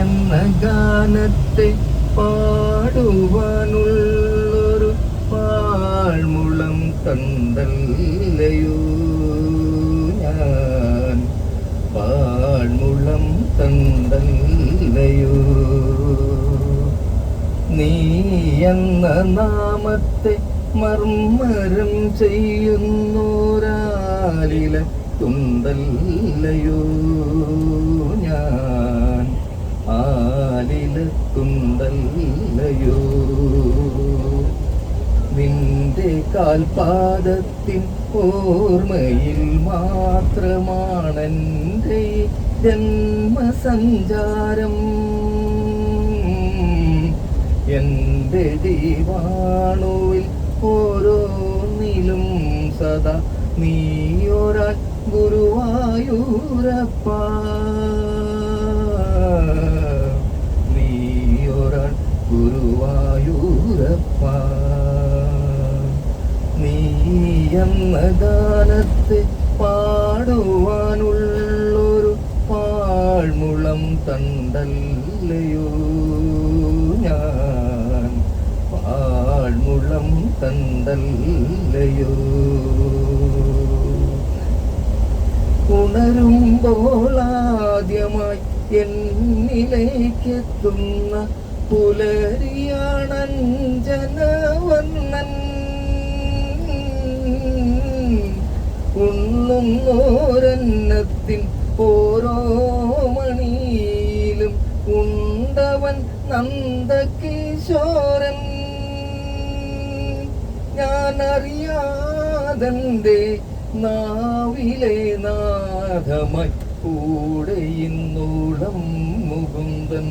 എന്ന ഗാനത്തെ പാടുവാനുള്ളൊരു പാഴ്മുളം തന്തല്ലയോ ഞാൻ? പാഴ്മുളം തന്തല്ലയോ? നീ എന്ന നാമത്തെ മർമ്മരം ചെയ്യുന്നോരാലില തുണ്ടല്ലയോ ഞാൻ? ആലില തുണ്ടല്ലയോ നിന്റെ കാൽപാദത്തിൻ ഓർമ്മയിൽ മാത്രമാണെന്റെ ജന്മസഞ്ചാരം. എന്റെ ജീവാണുവിൽ ഓരോന്നിലും സദാ നീയൊരാൾ ഗുരുവായൂരപ്പ. നീയൊരാൾ ഗുരുവായൂരപ്പ. നീ എന്ന ഗാനത്തെ പാടുവാനുള്ളൊരു പാഴ്മുളം തണ്ടല്ലയോ ഞാൻ? പാഴ്മുളം തണ്ടല്ലയോ? ഉണരുമ്പോൾ ആദ്യമായി എന്നിലേക്കെത്തുന്ന പുലരിയാണഞ്ജനവർണൻ ഉണ്ണുന്നോരന്നത്തിൻ ഓരോ മണിയിലും ഉണ്ടവൻ നന്ദകിശോരൻ. ഞാനറിയാതെ നാവിലെ നാഥമായി കൂടെ ഇന്നോളം മുകുന്ദൻ.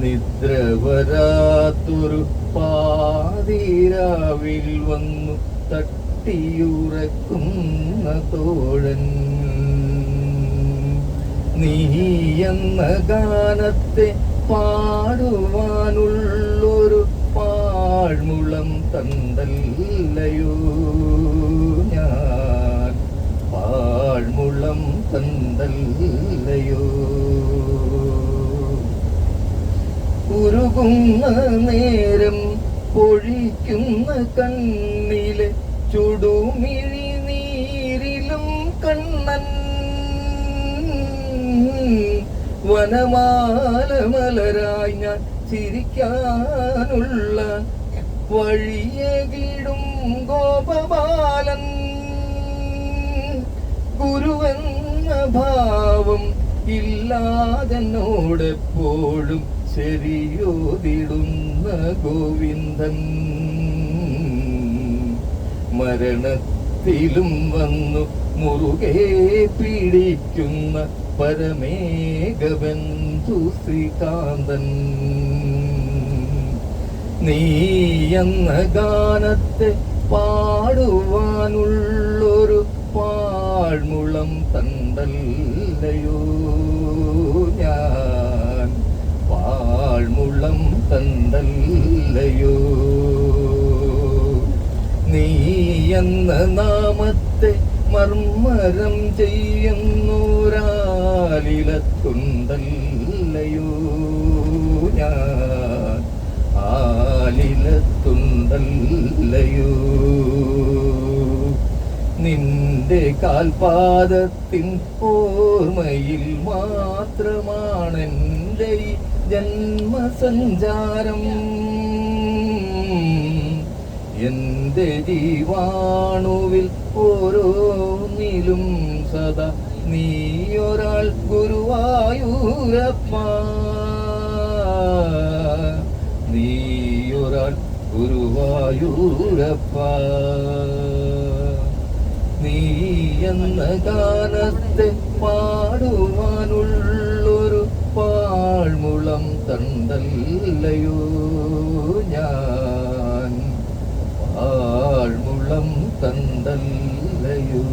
നിദ്ര വരാത്തൊരു പാതിരാവിൽ വന്നു തട്ടിയുറക്കുന്ന തോഴൻ. നീ എന്ന ഗാനത്തെ പാടുവാനുള്ളൊരു പാഴ്മുളം തണ്ടല്ലയോ ഞാൻ പാഴ്മുളം തന്തല്ലയോ? ഉരുകുന്ന നേരം പൊഴിക്കുന്ന കണ്ണിലെ ചുടുമിഴി നീരിലും കണ്ണൻ വനമാല മലരായി ഞാൻ ചിരിക്കാനുള്ള വഴിയെ വഴിയേകിടും ഗോപബാലൻ. ഗുരുവെന്ന ഭാവം ഇല്ലാതെന്നോടെപ്പോഴും ശരിയോതിടുന്ന ഗോവിന്ദൻ. മരണത്തിലും വന്നു മുറുകെ പിടിക്കുന്ന പരമേകബന്ധു ശ്രീകാന്തൻ. നീ എന്ന ഗാനത്തെ പാടുവാനുള്ളൊരു പാഴ്മുളം തണ്ടല്ലയോ ഞാൻ? വാൾമുളം തണ്ടല്ലയോ നീ എന്ന നാമത്തെ മർമ്മരം ചെയ്യുന്നൂരാലിലത്തുണ്ടല്ലയോ ഞാൻ? ആലിലത്തുണ്ടല്ലയോ നിന്റെ കാൽപാദത്തിൻ ഓർമ്മയിൽ മാത്രമാണെന്റെ ഈ ജന്മസഞ്ചാരം. എന്റെ ജീവാണുവിൽ ഓരോന്നിലും സദാ നീയൊരാൾ ഗുരുവായൂരപ്പ. നീയൊരാൾ ഗുരുവായൂരപ്പ. നീ എന്ന ഗാനത്തെ പാടുവാനുള്ളൊരു പാഴ്മുളം തണ്ടല്ലയോ ഞാൻ? പാഴ്മുളം തണ്ടല്ലയോ?